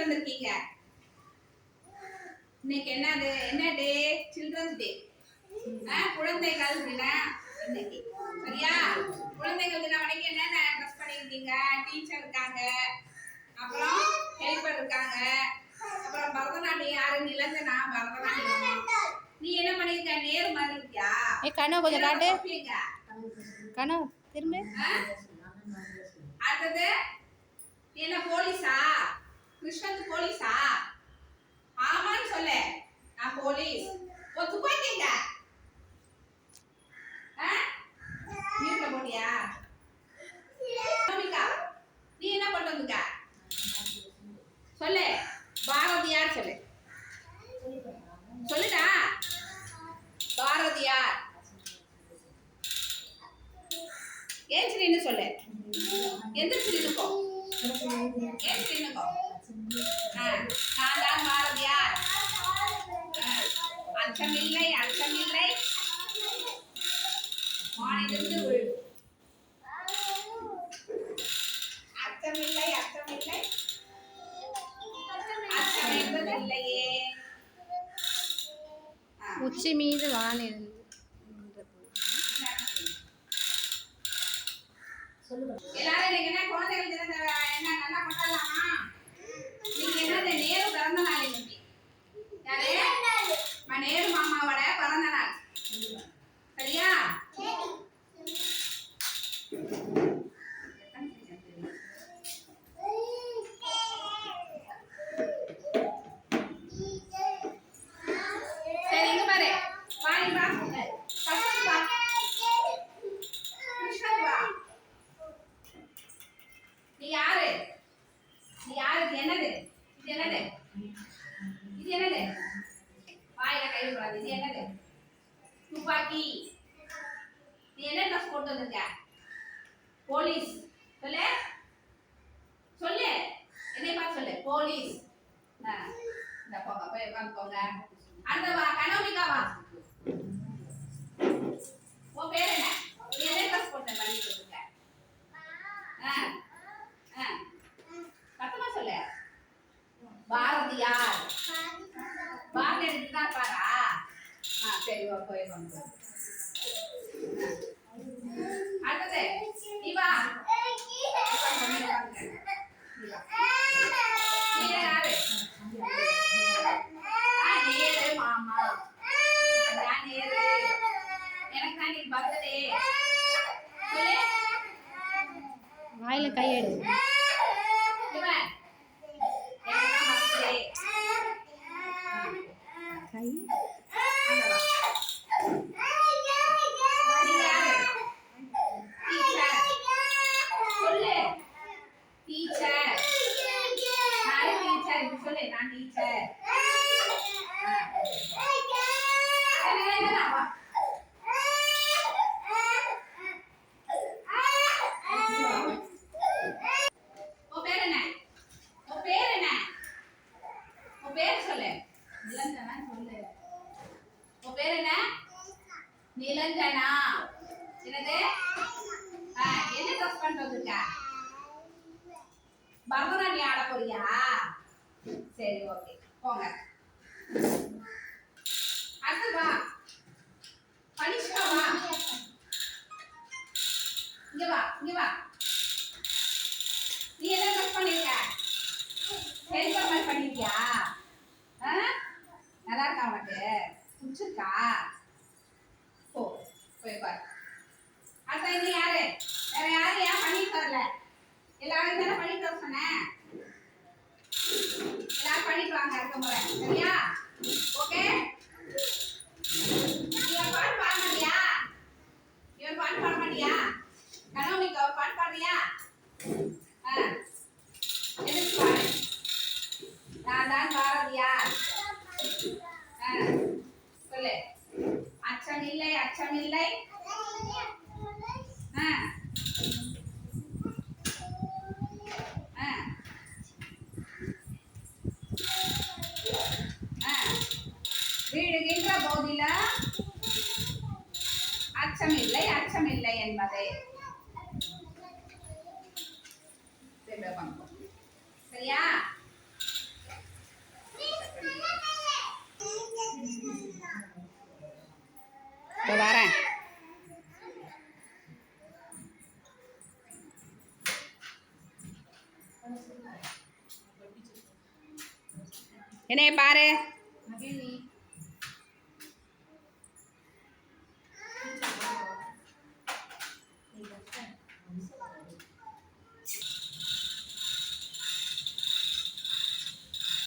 வந்திருக்கீங்க இன்னைக்கு என்னது என்ன டே சில்ட்ரன்ஸ் டே குழந்தைகள் தினம் இன்னைக்கு சரியா குழந்தைகள் தினம் வரைக்கும் என்னென்ன ட்ரெஸ் பண்ணியிருக்கீங்க டீச்சர் இருக்காங்க அப்புறம் ஹெல்ப்பர் இருக்காங்க அப்புறம் பரதநாட்டியம் யாரு? நிலந்தனா பரதநாட்டியம். நீ என்ன பண்ணிருக்க? நேரு மாதிரி இருக்கியா ஏ கனவு கொஞ்சம் காட்டு. கனவு திரும்ப? அடுத்தது என்ன போலீஸா கிருஷ்ணன் போலீஸா ஆமான்னு சொல்லு நான் போலீஸ் ஓ துப்பாக்கிங்க ஆ? மியூட்ல போட்டியா நமிகா, நீ என்ன பண்ண வந்துக்க சொல்லு பாரதியார் சொல்லு சொல்லுடா பாரதியார் ஏன் நின்னு சொல்லு? எந்திரிச்சு நின்னுக்கோ ஏன் நின்னுக்கோ ஆ, நான் தான் பாரதியார். அச்சமில்லை அச்சமில்லை. வானிலிருந்து விழு அச்சமில்லை அச்சமில்லை. அச்சம் என்பது இல்லையே. உச்சி மீது வானிருந்து சொல்லுங்க எல்லாரும் இன்னைக்கு என்ன குழந்தைகள் தினத்தை என்ன நல்லா கொண்டாடலாமா நீங்க என்னது நேரு பிறந்த நாள் இன்னைக்கு யாரு ம- நேரு மாமாவோட பிறந்த நாள் சரியா சரி இங்க பாரு வாடி வா பசங்க வா கிருஷ்ணன் வா நீ யாரு? நீ யாரு? இது என்னது? இது என்னது? இது என்னது? வாயில கை விடாது இது என்னது? துப்பாக்கி. நீ என்ன ட்ரெஸ் போட்டு வந்திருக்க? போலீஸ். சொல்லு. சொல்லு. என்னை பார்த்து சொல்லு. போலீஸ். ஆ, இந்த போங்க. போய் உட்காந்து போங்க. அடுத்த வா கனோமிகா வா உன் பேர் என்ன? நீ என்ன ட்ரெஸ் போட்டு? பண்ணிட்டு இருக்க ஆ. சத்தமா சொல்லு பாரதியார் பாரதி எடுத்து தான் பாரா ஆ சரி ஓ போய் வந்து அடுத்தது நீ வா உட்காருங்க, நீ உட்காருங்க. நீ வா. நீ யாரு ஆ, நேரு மாமா நான் நேரு எனக்கு தான் நீ பர்த்டே. சொல்லு. வாயில கையெடு. கை அங்க வா. நீங்க யாரு? Teacher. சொல்லு. Teacher. நானே teacher. இப்படி சொல்லு, நான் teacher. சரி, வேணா, வா. உன் பேர் என்ன? உன் பேர் என்ன? பேர் சொல்லு. நிலஞ்சனா சொல்லு. நிலஞ்சனா. என்னது? ஆ, என்ன ட்ரெஸ் பண்ணிட்டு வந்திருக்க? பரதநாட்டியம் ஆட போறியா? சரி ஓகே போங்க. அடுத்து வா. பனிஷ்கா வா. இங்க வா இங்க வா. நீ என்ன ட்ரெஸ் பண்ணிருக்க? ஹெல்பர் மாதிரி பண்ணிருக்கியா? ஆ? நல்லா இருக்கா உனக்கு? பிடிச்சிருக்கா? போ போய் பாரு அடுத்த இது ಮಾಡ್ತೀನಿ வீடுகின்ற போதிலும் அச்சமில்லை அச்சமில்லை என்பதே. சரியா? வரேன். என்னைய பாரு.